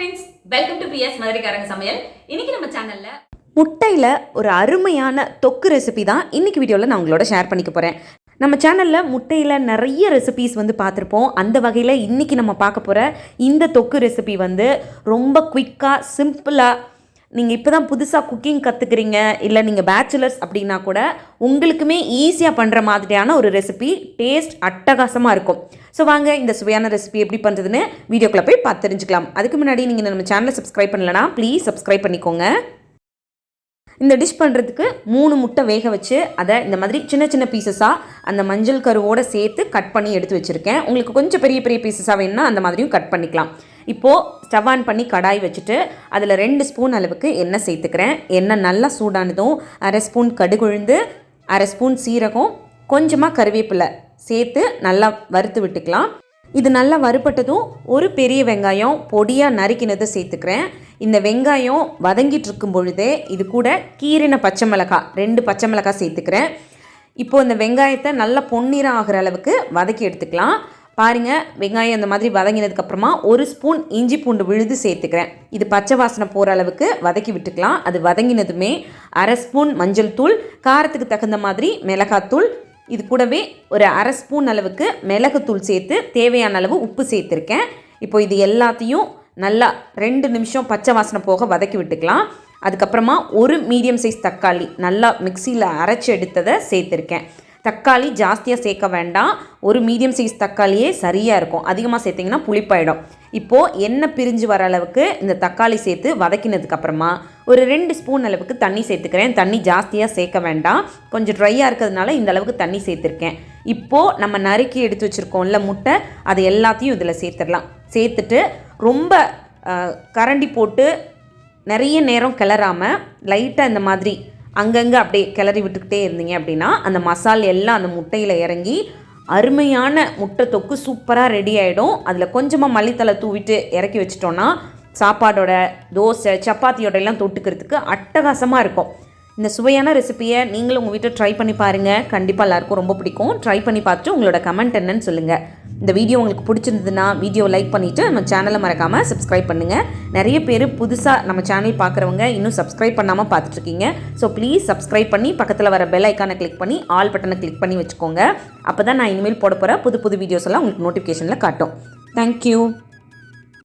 Friends welcome to PS மதுரைக்காரங்க சமையல். இன்னைக்கு நம்ம சேனல்ல முட்டையில் ஒரு அருமையான தொக்கு ரெசிபி தான் இன்னைக்கு வீடியோவில் நான் உங்களோட ஷேர் பண்ணிக்க போகிறேன் நம்ம சேனலில் முட்டையில் நிறைய ரெசிபிஸ் வந்து பார்த்துருப்போம். அந்த வகையில் இன்றைக்கி நம்ம பார்க்க போகிற இந்த தொக்கு ரெசிபி வந்து ரொம்ப குயிக்காக சிம்பிளாக நீங்கள் இப்போ தான் புதுசாக குக்கிங் கற்றுக்குறீங்க இல்லை நீங்கள் பேச்சுலர்ஸ் அப்படின்னா கூட உங்களுக்குமே ஈஸியாக பண்ணுற மாதிரியான ஒரு ரெசிபி டேஸ்ட் அட்டகாசமாக இருக்கும். ஸோ வாங்க இந்த சுவையான ரெசிபி எப்படி பண்ணுறதுன்னு வீடியோக்குள்ளே போய் பார்த்து தெரிஞ்சுக்கலாம். அதுக்கு முன்னாடி நீங்கள் நம்ம சேனலை சப்ஸ்கிரைப் பண்ணலனா ப்ளீஸ் சப்ஸ்கிரைப் பண்ணிக்கோங்க. இந்த டிஷ் பண்ணுறதுக்கு மூணு முட்டை வேக வச்சு அதை இந்த மாதிரி சின்ன சின்ன பீசஸாக அந்த மஞ்சள் கருவோடு சேர்த்து கட் பண்ணி எடுத்து வச்சுருக்கேன். உங்களுக்கு கொஞ்சம் பெரிய பெரிய பீசஸாக வேணும்னா அந்த மாதிரியும் கட் பண்ணிக்கலாம். இப்போது ஸ்டவ் ஆன் பண்ணி கடாய் வச்சுட்டு அதில் ரெண்டு ஸ்பூன் அளவுக்கு எண்ணெய் சேர்த்துக்கிறேன். எண்ணெய் நல்லா சூடானதும் அரை ஸ்பூன் கடுகுழுந்து அரை ஸ்பூன் சீரகம் கொஞ்சமாக கருவேப்பிலை சேர்த்து நல்லா வறுத்து விட்டுக்கலாம். இது நல்லா வறுப்பட்டதும் ஒரு பெரிய வெங்காயம் பொடியாக நறுக்கினதை சேர்த்துக்கிறேன். இந்த வெங்காயம் வதங்கிட்டு இருக்கும் பொழுதே இது கூட கீரின பச்சை மிளகாய் ரெண்டு பச்சை மிளகாய் சேர்த்துக்கிறேன். இப்போது இந்த வெங்காயத்தை நல்லா பொன்னிறம் ஆகிற அளவுக்கு வதக்கி எடுத்துக்கலாம். பாருங்கள் வெங்காயம் அந்த மாதிரி வதங்கினதுக்கப்புறமா ஒரு ஸ்பூன் இஞ்சி பூண்டு விழுது சேர்த்துக்கிறேன். இது பச்சை வாசனை போகிற அளவுக்கு வதக்கி விட்டுக்கலாம். அது வதங்கினதுமே அரை ஸ்பூன் மஞ்சள் தூள் காரத்துக்கு தகுந்த மாதிரி மிளகாத்தூள் இது கூடவே ஒரு அரை ஸ்பூன் அளவுக்கு மிளகுத்தூள் சேர்த்து தேவையான அளவு உப்பு சேர்த்துருக்கேன். இப்போ இது எல்லாத்தையும் நல்லா ரெண்டு நிமிஷம் பச்சை வாசனை போக வதக்கி விட்டுக்கலாம். அதுக்கப்புறமா ஒரு மீடியம் சைஸ் தக்காளி நல்லா மிக்சியில் அரைச்சி எடுத்ததை சேர்த்துருக்கேன். தக்காளி ஜாஸ்தியாக சேர்க்க வேண்டாம். ஒரு மீடியம் சைஸ் தக்காளியே சரியாக இருக்கும். அதிகமாக சேர்த்திங்கன்னா புளிப்பாயிடும். இப்போது எண்ணெய் பிரிஞ்சு வர அளவுக்கு இந்த தக்காளி சேர்த்து வதக்கினதுக்கப்புறமா ஒரு ரெண்டு ஸ்பூன் அளவுக்கு தண்ணி சேர்த்துக்கிறேன். தண்ணி ஜாஸ்தியாக சேர்க்க வேண்டாம். கொஞ்சம் ட்ரையாக இருக்கிறதுனால இந்த அளவுக்கு தண்ணி சேர்த்துருக்கேன். இப்போது நம்ம நறுக்கி எடுத்து வச்சுருக்கோம்ல முட்டை அது எல்லாத்தையும் இதில் சேர்த்துடலாம். சேர்த்துட்டு ரொம்ப கரண்டி போட்டு நிறைய நேரம் கிளறாமல் லைட்டாக இந்த மாதிரி அங்கங்கே அப்படியே கிளறி விட்டுக்கிட்டே இருந்தீங்க அப்படின்னா அந்த மசால் எல்லாம் அந்த முட்டையில் இறங்கி அருமையான முட்டை தொக்கு சூப்பராக ரெடி ஆகிடும் அதில் கொஞ்சமாக மல்லித்தலை தூவிட்டு இறக்கி வச்சிட்டோன்னா சாப்பாடோட தோசை சப்பாத்தியோட எல்லாம் தொட்டுக்கிறதுக்கு அட்டகாசமாக இருக்கும். இந்த சுவையான ரெசிப்பியை நீங்களும் உங்கள் வீட்டை ட்ரை பண்ணி பாருங்கள் கண்டிப்பாக எல்லாருக்கும் ரொம்ப பிடிக்கும். ட்ரை பண்ணி பார்த்துட்டு உங்களோட கமெண்ட் என்னன்னு சொல்லுங்கள் இந்த வீடியோ உங்களுக்கு பிடிச்சிருந்ததுன்னா வீடியோ லைக் பண்ணிவிட்டு நம்ம சேனலை மறக்காமல் சப்ஸ்கிரைப் பண்ணுங்கள் நிறைய பேர் புதுசாக நம்ம சேனல் பார்க்குறவங்க இன்னும் சப்ஸ்கிரைப் பண்ணாமல் பார்த்துட்ருக்கீங்க. ஸோ ப்ளீஸ் சப்ஸ்கிரைப் பண்ணி பக்கத்தில் வர பெல் ஐக்கானை கிளிக் பண்ணி ஆல் பட்டனை கிளிக் பண்ணி வச்சுக்கோங்க. அப்போ தான் நான் இனிமேல் போட போகிற புது புது வீடியோஸ் எல்லாம் உங்களுக்கு நோட்டிஃபிகேஷனில் காட்டும். தேங்க்யூ